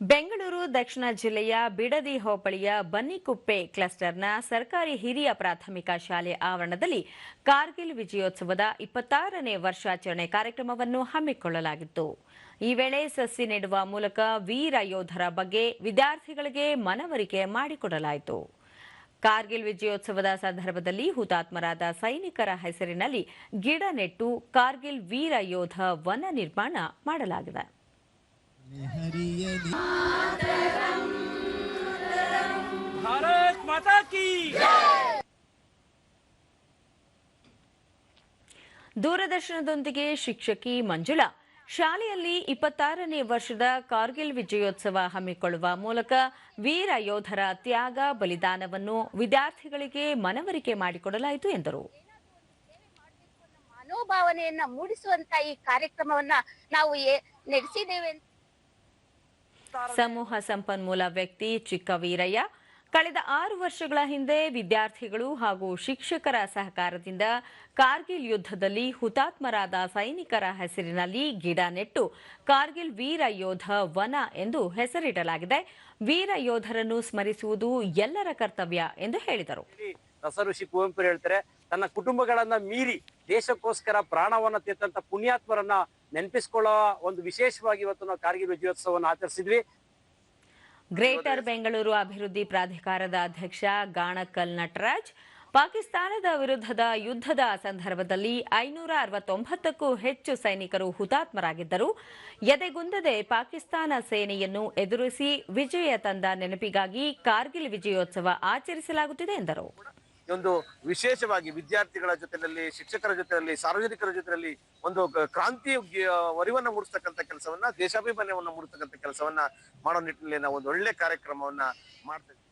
ಬೆಂಗಳೂರು, ದಕ್ಷಿಣ ಜಿಲ್ಲೆಯ ಬಿಡದಿ ಹೋಬಳಿಯ ಬನ್ನಿಕುಪ್ಪೆ ಕ್ಲಸ್ಟರ್ನ ಸರ್ಕಾರಿ ಹಿರಿಯ ಪ್ರಾಥಮಿಕ ಶಾಲೆ ಆವರಣದಲ್ಲಿ ಕಾರ್ಗಿಲ್ ವಿಜಯೋತ್ಸವದ ಇಪ್ಪತ್ತಾರನೇ ವರ್ಷಾಚರಣೆ ಕಾರ್ಯಕ್ರಮವನ್ನು ಹಮ್ಮಿಕೊಳ್ಳಲಾಗಿತ್ತು. ಈ ವೇಳೆ ಸಸಿ ನೆಡುವ ಮೂಲಕ ವೀರ ಯೋಧರ ಬಗ್ಗೆ ವಿದ್ಯಾರ್ಥಿಗಳಿಗೆ ಮನವರಿಕೆ ಮಾಡಿಕೊಡಲಾಯಿತು. ಕಾರ್ಗಿಲ್ ವಿಜಯೋತ್ಸವದ ಸಂದರ್ಭದಲ್ಲಿ ಹುತಾತ್ಮರಾದ ಸೈನಿಕರ ಹೆಸರಿನಲ್ಲಿ ಗಿಡ ನೆಟ್ಟು ಕಾರ್ಗಿಲ್ ವೀರ ಯೋಧ ವನ ನಿರ್ಮಾಣ ಮಾಡಲಾಗಿದೆ. ದೂರದರ್ಶನದೊಂದಿಗೆ ಶಿಕ್ಷಕಿ ಮಂಜುಳಾ. ಶಾಲೆಯಲ್ಲಿ ಇಪ್ಪತ್ತಾರನೇ ವರ್ಷದ ಕಾರ್ಗಿಲ್ ವಿಜಯೋತ್ಸವ ಹಮ್ಮಿಕೊಳ್ಳುವ ಮೂಲಕ ವೀರ ಯೋಧರ ತ್ಯಾಗ ಬಲಿದಾನವನ್ನು ವಿದ್ಯಾರ್ಥಿಗಳಿಗೆ ಮನವರಿಕೆ ಮಾಡಿಕೊಡಲಾಯಿತು ಎಂದರು. ಮನೋಭಾವನೆಯನ್ನ ಮೂಡಿಸುವಂತಹ ಈ ಕಾರ್ಯಕ್ರಮವನ್ನ ನಾವು ನಡೆಸಿದ್ದೇವೆ ಸಮೂಹ ಸಂಪನ್ಮೂಲ ವ್ಯಕ್ತಿ ಚಿಕ್ಕ ವೀರಯ್ಯ ಕಳೆದ ಆರು ವರ್ಷಗಳ ಹಿಂದೆ ವಿದ್ಯಾರ್ಥಿಗಳು ಹಾಗೂ ಶಿಕ್ಷಕರ ಸಹಕಾರದಿಂದ ಕಾರ್ಗಿಲ್ ಯುದ್ಧದಲ್ಲಿ ಹುತಾತ್ಮರಾದ ಸೈನಿಕರ ಹೆಸರಿನಲ್ಲಿ ಗಿಡ ನೆಟ್ಟು ಕಾರ್ಗಿಲ್ ವೀರ ಯೋಧ ವನ ಎಂದು ಹೆಸರಿಡಲಾಗಿದೆ. ವೀರ ಯೋಧರನ್ನು ಸ್ಮರಿಸುವುದು ಎಲ್ಲರ ಕರ್ತವ್ಯ ಎಂದು ಹೇಳಿದರು. ರಸಋಷಿ ಕುವೆಂಪು ಹೇಳ್ತಾರೆ, ತನ್ನ ಕುಟುಂಬಗಳನ್ನ ಮೀರಿ ದೇಶಕ್ಕೋಸ್ಕರ ಪ್ರಾಣವನ್ನ ತೆತ್ತಂತ ಪುಣ್ಯಾತ್ಮರನ್ನ ನೆನಪಿಸ್ಕೊಳ್ಳೋ ಒಂದು ವಿಶೇಷವಾಗಿ ಇವತ್ತು ನಾವು ಕಾರ್ಗಿಲ್ ವಿಜಯೋತ್ಸವವನ್ನು ಆಚರಿಸಿದ್ವಿ. ಗ್ರೇಟರ್ ಬೆಂಗಳೂರು ಅಭಿವೃದ್ಧಿ ಪ್ರಾಧಿಕಾರದ ಅಧ್ಯಕ್ಷ ಗಾಣಕಲ್ ನಟರಾಜ್, ಪಾಕಿಸ್ತಾನದ ವಿರುದ್ಧದ ಯುದ್ಧದ ಸಂದರ್ಭದಲ್ಲಿ ಐನೂರ ಅರವತ್ತೊಂಬತ್ತಕ್ಕೂ ಹೆಚ್ಚು ಸೈನಿಕರು ಹುತಾತ್ಮರಾಗಿದ್ದರು. ಎದೆಗುಂದದೆ ಪಾಕಿಸ್ತಾನ ಸೇನೆಯನ್ನು ಎದುರಿಸಿ ವಿಜಯ ತಂದ ನೆನಪಿಗಾಗಿ ಕಾರ್ಗಿಲ್ ವಿಜಯೋತ್ಸವ ಆಚರಿಸಲಾಗುತ್ತಿದೆ ಎಂದರು. ಒಂದು ವಿಶೇಷವಾಗಿ ವಿದ್ಯಾರ್ಥಿಗಳ ಜೊತೆಯಲ್ಲಿ, ಶಿಕ್ಷಕರ ಜೊತೆಯಲ್ಲಿ, ಸಾರ್ವಜನಿಕರ ಜೊತೆಯಲ್ಲಿ ಒಂದು ಕ್ರಾಂತಿ ಅರಿವನ್ನು ಮೂಡಿಸ್ತಕ್ಕಂಥ ಕೆಲಸವನ್ನ, ದೇಶಾಭಿಮಾನವನ್ನು ಮೂಡಿಸ್ತಕ್ಕಂಥ ಕೆಲಸವನ್ನ ಮಾಡೋ ನಿಟ್ಟಿನಲ್ಲಿ ನಾವು ಒಂದು ಒಳ್ಳೆ ಕಾರ್ಯಕ್ರಮವನ್ನ ಮಾಡ್ತಾ ಇದ್ದೀವಿ.